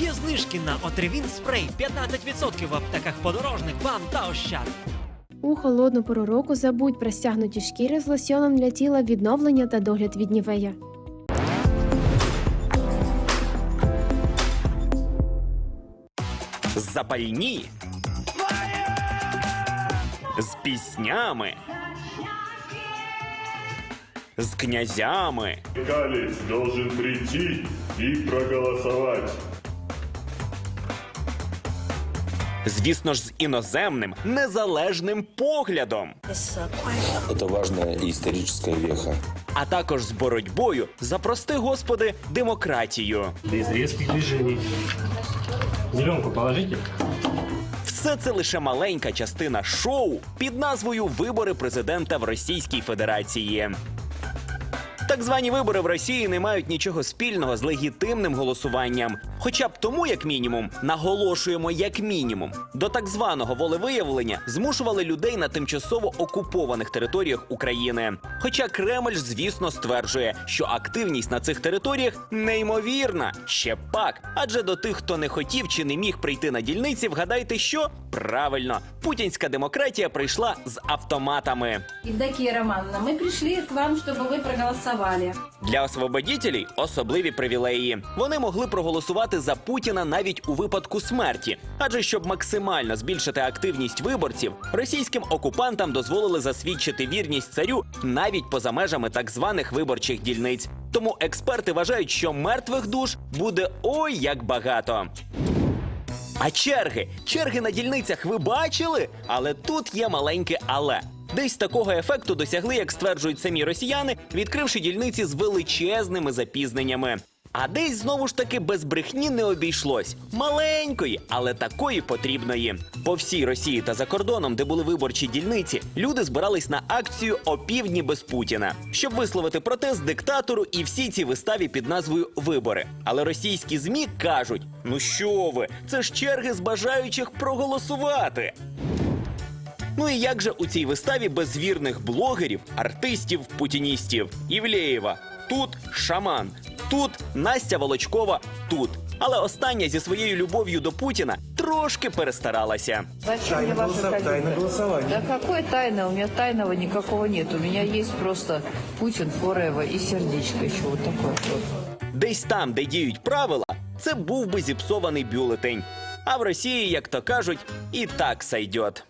Є знижки на Отривін спрей 15% в аптеках подорожник, бам та ощад. У холодну пору року забудь про стягнуті шкіри з лосьоном для тіла відновлення та догляд від нівея. запальні. З піснями. З князями. Калец должен прийти и проголосовать. Звісно ж, з іноземним незалежним поглядом, Это важная и историческая веха. а також з боротьбою за прости господи демократію. без резких движений. Зеленку положите. Все це лише маленька частина шоу під назвою Вибори президента в Російській Федерації. Так звані вибори в Росії не мають нічого спільного з легітимним голосуванням. Хоча б тому, як мінімум, наголошуємо як мінімум, до так званого волевиявлення змушували людей на тимчасово окупованих територіях України. Хоча Кремль, звісно, стверджує, що активність на цих територіях неймовірна. Ще пак. Адже до тих, хто не хотів чи не міг прийти на дільниці, вгадайте, що правильно, путінська демократія прийшла з автоматами. Евдокия Романовна, мы пришли к вам, чтобы вы проголосовали. Для освободітелей особливі привілеї. Вони могли проголосувати за Путіна навіть у випадку смерті. Адже щоб максимально збільшити активність виборців, російським окупантам дозволили засвідчити вірність царю навіть поза межами так званих виборчих дільниць. Тому експерти вважають, що мертвих душ буде ой як багато. А черги, черги на дільницях ви бачили? Але тут є маленьке але. Десь такого ефекту досягли, як стверджують самі росіяни, відкривши дільниці з величезними запізненнями. А десь знову ж таки без брехні не обійшлось. Маленької, але такої потрібної. По всій Росії та за кордоном, де були виборчі дільниці, люди збирались на акцію опівдні без Путіна, щоб висловити протест диктатору і всій цій виставі під назвою Вибори. Але російські змі кажуть: ну що ви, це ж черги з бажаючих проголосувати. Ну і як же у цій виставі без вірних блогерів, артистів, путіністів? Євлеєва, тут шаман, тут Настя Волочкова, тут. Але остання зі своєю любов'ю до Путіна трошки перестаралася. Зачем ваша коллега? Да какой тайны? У меня тайного никакого нет. У меня есть просто Путин, Форева и сердечко еще вот такое. Десь там, де діють правила, це був би зіпсований бюлетень. А в Росії, як то кажуть, і так сайдет.